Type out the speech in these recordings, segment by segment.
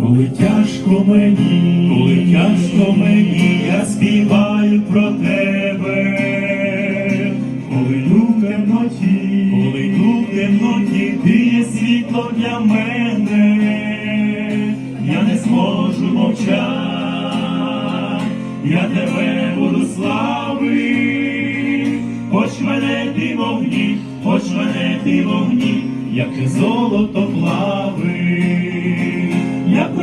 Коли тяжко мені, коли тяжко мені, я співаю про тебе, коли йду темноті, коли йду темноті, ти є світло для мене, я не зможу мовчати, я тебе буду славити, хоч мене ти вогні, хоч мене ти вогні, як золото плави, я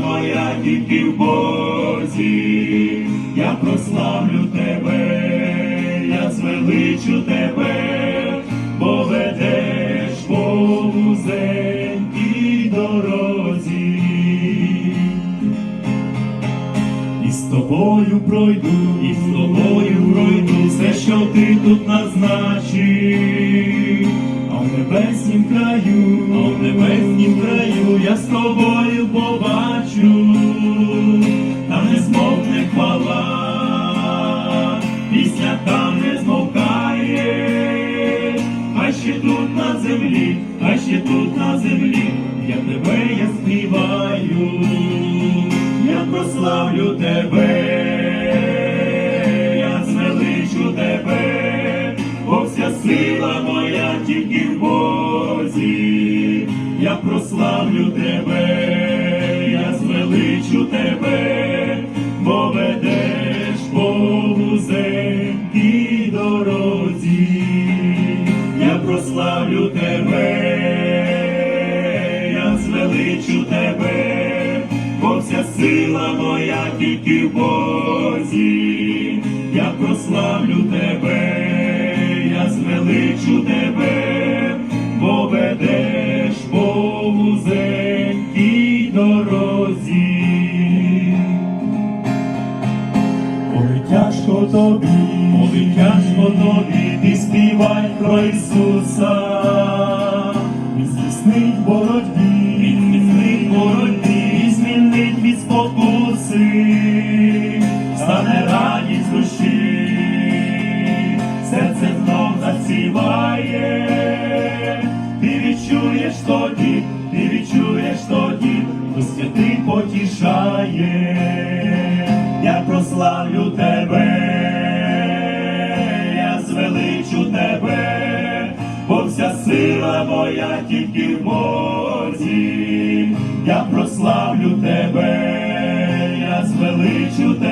моя тільки в Бозі, я прославлю тебе, я звеличу тебе, бо ведеш по вузенькій дорозі. І з тобою пройду, і з тобою пройду все, що ти тут назначив, небеснім краю, а в небеснім краю я з тобою побачу, там не змовкне хвала, пісня там не змовкає, а ще тут на землі, а ще тут на землі, я тебе я співаю. Я прославлю тебе, сила моя тільки в Бозі, я прославлю тебе, я звеличу тебе, бо ведеш по вузенькій дорозі, я прославлю тебе, я звеличу тебе бо вся сила моя тільки в Бозі, я прославлю тебе, звеличу тебе, бо ведеш по вузенькій дорозі. Коли тяжко тобі, коли тяжко тобі, ти співай про Ісуса, Він здійснить боротьбі, Він здійснить боротьбі, і змінить від спокуси, стане радість душі, відчуєш тоді, ти відчуєш тоді, Дух Святий потішає, я прославлю тебе, я звеличу тебе, бо вся сила моя тільки в Бозі, я прославлю тебе, я звеличу тебе,